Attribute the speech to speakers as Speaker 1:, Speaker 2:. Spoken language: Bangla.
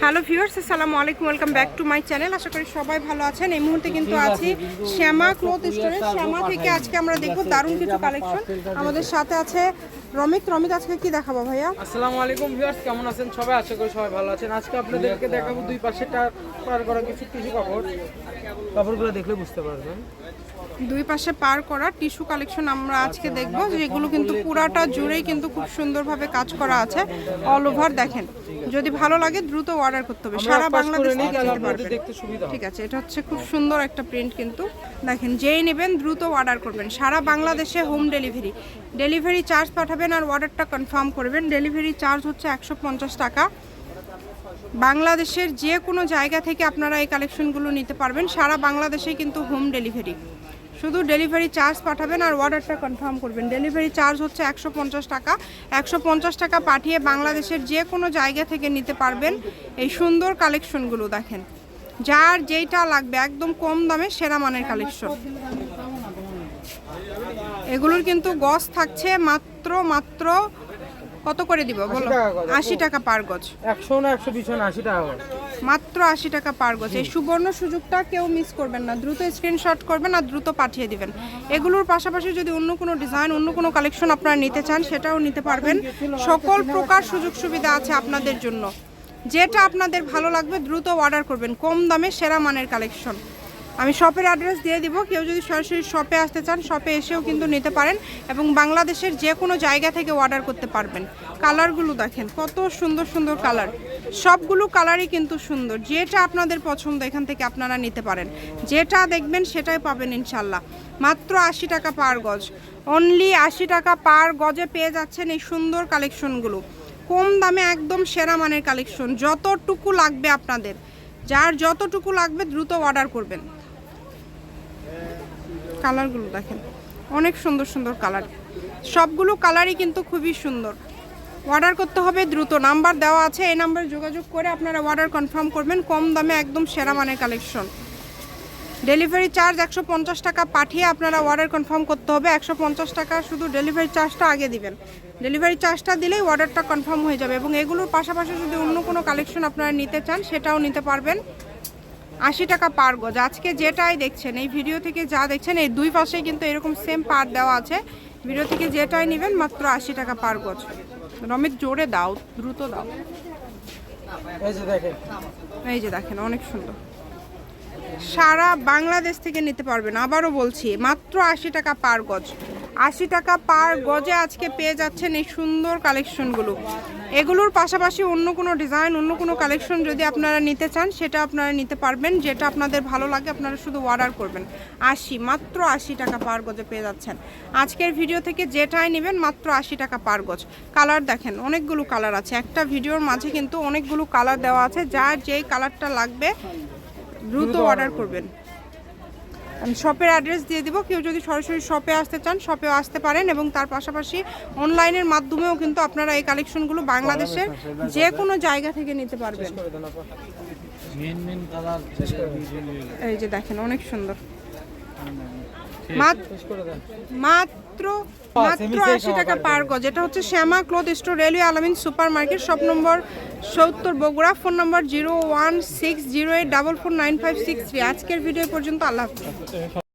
Speaker 1: হ্যালো ভিউয়ার্স, আসসালামু আলাইকুম, welcome back to my channel. আশা করি সবাই ভালো আছেন। এই মুহূর্তে কিন্তু আছি শ্যামা ক্লথ স্টোরে। শ্যামা থেকে আজকে আমরা দেখব দারুণ কিছু কালেকশন। আমাদের সাথে আছে রমিত। রমিত, আজকে কি দেখাবো ভাইয়া?
Speaker 2: আসসালামু আলাইকুম ভিউয়ার্স, কেমন আছেন সবাই? আশা করি সবাই ভালো আছেন। আজকে আপনাদেরকে দেখাবো দুই পাশে টার পার করা কিছু টিস্যু কাপড়। কাপড়গুলো দেখলে বুঝতে পারবেন।
Speaker 1: দুই পাশে পার করা টিস্যু কালেকশন আমরা আজকে দেখব যেগুলো কিন্তু পুরাটা জুড়েই কিন্তু খুব সুন্দরভাবে কাজ করা আছে অল ওভার দেখেন। যদি ভালো লাগে দ্রুত অর্ডার করতে হবে সারা বাংলাদেশ ঠিক আছে এটা হচ্ছে খুব সুন্দর একটা প্রিন্ট কিন্তু। দেখেন যেই নেবেন দ্রুত অর্ডার করবেন। সারা বাংলাদেশে হোম ডেলিভারি ডেলিভারি চার্জ পাঠাবেন আর অর্ডারটা কনফার্ম করবেন। ডেলিভারি চার্জ হচ্ছে একশো পঞ্চাশ টাকা। বাংলাদেশের যে কোনো জায়গা থেকে আপনারা এই কালেকশনগুলো নিতে পারবেন। সারা বাংলাদেশে কিন্তু হোম ডেলিভারি শুধু ডেলিভারি চার্জ পাঠাবেন আর অর্ডারটা কনফার্ম করবেন। ডেলিভারি চার্জ হচ্ছে একশো পঞ্চাশ টাকা। একশো পঞ্চাশ টাকা পাঠিয়ে বাংলাদেশের যে কোনো জায়গা থেকে নিতে পারবেন এই সুন্দর কালেকশনগুলো দেখেন। যার যেইটা লাগবে, একদম কম দামে সেরা মানের কালেকশন এগুলোর কিন্তু গস থাকছে মাত্র মাত্র কত করে দিব বলো। আশি টাকা পার গজ।
Speaker 2: একশো না একশো বিশ না আশি টাকা।
Speaker 1: মাত্র আশি টাকা পার গজ। এই সুবর্ণ সুযোগটা কেউ মিস করবেন না। দ্রুত স্ক্রিনশট করবেন আর দ্রুত পাঠিয়ে দিবেন। এগুলোর পাশাপাশি যদি অন্য কোনো ডিজাইন অন্য কোনো কালেকশন আপনারা নিতে চান সেটাও নিতে পারবেন। সকল প্রকার সুযোগ সুবিধা আছে আপনাদের জন্য। যেটা আপনাদের ভালো লাগবে দ্রুত অর্ডার করবেন। কম দামে সেরা মানের কালেকশন আমি শপের অ্যাড্রেস দিয়ে দিব। কেউ যদি সরাসরি শপে আসতে চান শপে এসেও কিন্তু নিতে পারেন এবং বাংলাদেশের যে কোনো জায়গা থেকে অর্ডার করতে পারবেন। কালারগুলো দেখেন, কত সুন্দর সুন্দর কালার সবগুলো কালারই কিন্তু সুন্দর। যেটা আপনাদের পছন্দ, এখান থেকে আপনারা নিতে পারেন। যেটা দেখবেন, সেটাই পাবেন ইনশাল্লাহ। মাত্র আশি টাকা পার গজ। অনলি আশি টাকা পার গজে পেয়ে যাচ্ছেন এই সুন্দর কালেকশনগুলো কম দামে একদম সেরা মানের কালেকশন যতটুকু লাগবে আপনাদের, যার যতটুকু লাগবে দ্রুত অর্ডার করবেন। কালারগুলো দেখেন। অনেক সুন্দর সুন্দর কালার। সবগুলো কালারই কিন্তু খুবই সুন্দর। অর্ডার করতে হবে দ্রুত। নাম্বার দেওয়া আছে, এই নাম্বারে যোগাযোগ করে আপনারা অর্ডার কনফার্ম করবেন। কম দামে একদম সেরা মানের কালেকশন। ডেলিভারি চার্জ একশো পঞ্চাশ টাকা পাঠিয়ে আপনারা অর্ডার কনফার্ম করতে হবে। একশো পঞ্চাশ টাকা শুধু ডেলিভারি চার্জটা আগে দিবেন। ডেলিভারি চার্জটা দিলেই অর্ডারটা কনফার্ম হয়ে যাবে এবং এগুলোর পাশাপাশি যদি অন্য কোনো কালেকশন আপনারা নিতে চান, সেটাও নিতে পারবেন। আশি টাকা পার গজ। আজকে যেটাই দেখছেন এই ভিডিও থেকে যা দেখছেন এই দুই পাশেই কিন্তু এরকম সেম পার দেওয়া আছে। ভিডিও থেকে যেটাই নেবেন মাত্র আশি টাকা পার গজ। রমিত জোরে দাও দ্রুত দাও।
Speaker 2: দেখেন।
Speaker 1: এই যে দেখেন অনেক সুন্দর। সারা বাংলাদেশ থেকে নিতে পারবেন আবারও বলছি মাত্র আশি টাকা পার গজ। আশি টাকা পার গজে আজকে পেয়ে যাচ্ছেন এই সুন্দর কালেকশনগুলো। এগুলোর পাশাপাশি অন্য কোনো ডিজাইন, অন্য কোনো কালেকশন যদি আপনারা নিতে চান, সেটা আপনারা নিতে পারবেন। যেটা আপনাদের ভালো লাগে, আপনারা শুধু অর্ডার করবেন। আশি, মাত্র আশি টাকা পার গজে পেয়ে যাচ্ছেন। আজকের ভিডিও থেকে যেটাই নেবেন, মাত্র আশি টাকা পার গজ। কালার দেখেন, অনেকগুলো কালার আছে। একটা ভিডিওর মাঝে কিন্তু অনেকগুলো কালার দেওয়া আছে। যার যেই কালারটা লাগবে, দ্রুত অর্ডার করবেন। আমি শপের অ্যাড্রেস দিয়ে দিব। কেউ যদি সরাসরি শপে আসতে চান শপেও আসতে পারেন এবং তার পাশাপাশি অনলাইনের মাধ্যমেও কিন্তু আপনারা এই কালেকশনগুলো বাংলাদেশের যে কোনো জায়গা থেকে নিতে পারবেন। এই যে দেখেন অনেক সুন্দর। মাত্র মাত্র মাত্র আশি টাকা পার গজ। এটা হচ্ছে Shyama cloth store railway Alamin super market shop number সত্তর Bogura phone number zero one six zero eight double four nine five six three. আজকের ভিডিও পর্যন্ত আল্লাহ হাফিজ।